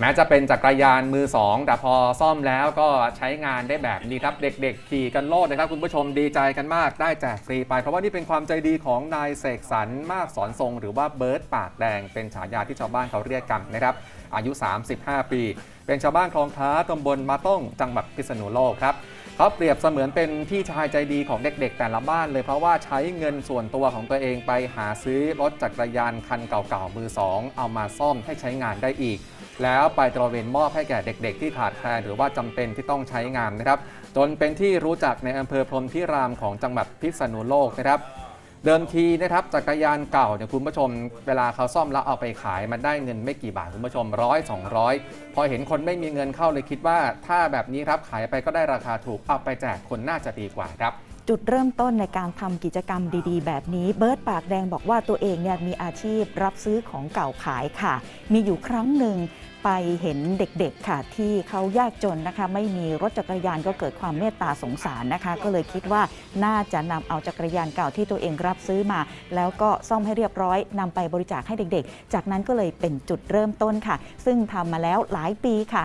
แม้จะเป็นจักรยานมือสองแต่พอซ่อมแล้วก็ใช้งานได้แบบนี้ครับ เด็กๆ ขี่กันโลดนะครับ คุณผู้ชมดีใจกันมากได้แจกฟรีไปเพราะว่านี่เป็นความใจดีของนายเสกสรรมากสอนทรง หรือว่าเบิร์ตปากแดง เป็นฉายาที่ชาวบ้านเขาเรียกกันนะครับ อายุ 35 ปี เป็นชาวบ้านคลองท้าตำบลมาต้องจังหวัดพิษณุโลกครับเขาเปรียบเสมือนเป็นพี่ชายใจดีของเด็กๆ แต่ละบ้านเลยเพราะว่าใช้เงินส่วนตัวของตัวเองไปหาซื้อรถจักรยานคันเก่าๆมือสองเอามาซ่อมให้ใช้งานได้อีก แล้วไปตระเวนมอบให้แก่เด็ก ๆ ที่ขาดแคลนหรือว่าจำเป็นที่ต้องใช้งานนะครับ จนเป็นที่รู้จักในอำเภอพรมพิรามของจังหวัดพิษณุโลกนะครับเดิมทีนะครับจักรยานเก่าเนี่ยคุณผู้ชม เวลาเขาซ่อมแล้วเอาไปขายมันได้เงินไม่กี่บาทคุณผู้ชมร้อยสองร้อยพอเห็นคนไม่มีเงินเข้าเลยคิดว่า ถ้าแบบนี้ครับขายไปก็ได้ราคาถูกเอาไปแจกคนน่าจะดีกว่าครับ จุดเริ่มต้นในการทำกิจกรรมดีๆ แบบนี้ เบิร์ตปากแดงบอกว่าตัวเองเนี่ยมีอาชีพรับซื้อของเก่าขายค่ะ มีอยู่ครั้งหนึ่งไปเห็นเด็กๆค่ะ ที่เขายากจนนะคะ ไม่มีรถจักรยานก็เกิดความเมตตาสงสารนะคะ ก็เลยคิดว่าน่าจะนำเอาจักรยานเก่าที่ตัวเองรับซื้อมา แล้วก็ซ่อมให้เรียบร้อยนำไปบริจาคให้เด็กๆ จากนั้นก็เลยเป็นจุดเริ่มต้นค่ะ ซึ่งทำมาแล้วหลายปีค่ะ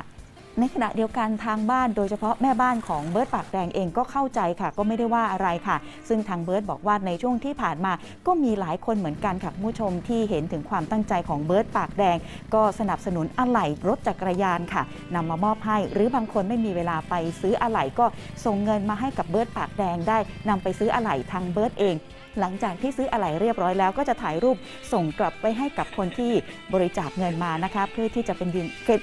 ในขณะเดียวกันทางบ้านโดยเฉพาะแม่บ้านของเบิร์ตปากแดงเองก็เข้าใจค่ะ ก็ไม่ได้ว่าอะไรค่ะ ซึ่งทางเบิร์ตบอกว่าในช่วงที่ผ่านมา ก็มีหลายคนเหมือนกันค่ะผู้ชมที่เห็นถึงความตั้งใจของเบิร์ตปากแดง ก็สนับสนุนอะไหล่รถจักรยานค่ะนำมามอบให้ หรือบางคนไม่มีเวลาไปซื้ออะไหล่ก็ส่งเงินมาให้กับเบิร์ตปากแดงได้นำไปซื้ออะไหล่ทางเบิร์ตเองหลังจากที่ซื้ออะไหล่เรียบร้อยแล้วก็จะถ่ายรูปส่งกลับไปให้กับคนที่บริจาคเงินมานะคะเพื่อที่จะเป็น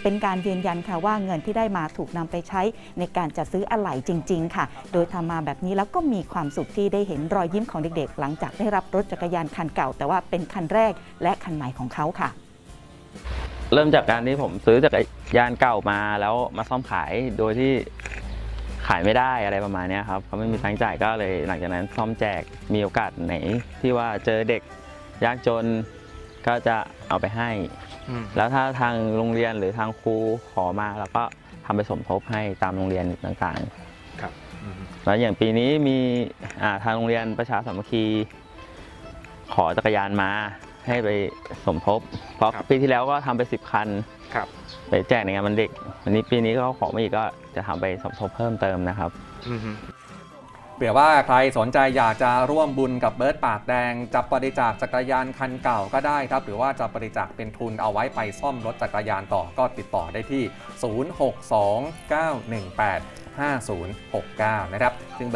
เป็นการยืนยันค่ะว่าเงินที่ได้มาถูกนำไปใช้ในการจัดซื้ออะไหล่จริง ๆ ค่ะ โดยทำมาแบบนี้แล้วก็มีความสุขที่ได้เห็นรอยยิ้มของเด็กๆ หลังจากได้รับรถจักรยานคันเก่า แต่ว่าเป็นคันแรกและคันใหม่ของเขาค่ะ เริ่มจากการที่ผมซื้อจักรยานเก่ามาแล้วมาซ่อมขายโดยที่ขายไม่ได้อะไรประมาณนี้ครับเขาไม่มีตังค์จ่ายก็เลย หลังจากนั้นซ่อมแจกมีโอกาสไหน ที่ว่าเจอเด็กยากจนก็จะเอาไปให้ แล้วถ้าทางโรงเรียนหรือทางครูขอมาเราก็ทำไปสมทบให้ตามโรงเรียนต่างครับๆแล้วอย่างปีนี้มีอ่าทางโรงเรียนประชาสามัคคีขอจักรยานมาให้ไปสมทบ เพราะครับปีที่แล้วก็ทำไป10คันครับไปแจกในงานวันเด็ก วันนี้ปีนี้ก็ขอมาอีกก็จะทำไปสมทบเพิ่มเติมนะครับ เผื่อว่าใครสนใจอยากจะร่วมบุญกับเบิร์ตปากแดงจะบริจาคจักรยานคันเก่าก็ได้ครับ หรือว่าจะบริจาคเป็นทุนเอาไว้ไปซ่อมรถจักรยานต่อก็ติดต่อได้ที่ 0629185069 นะครับ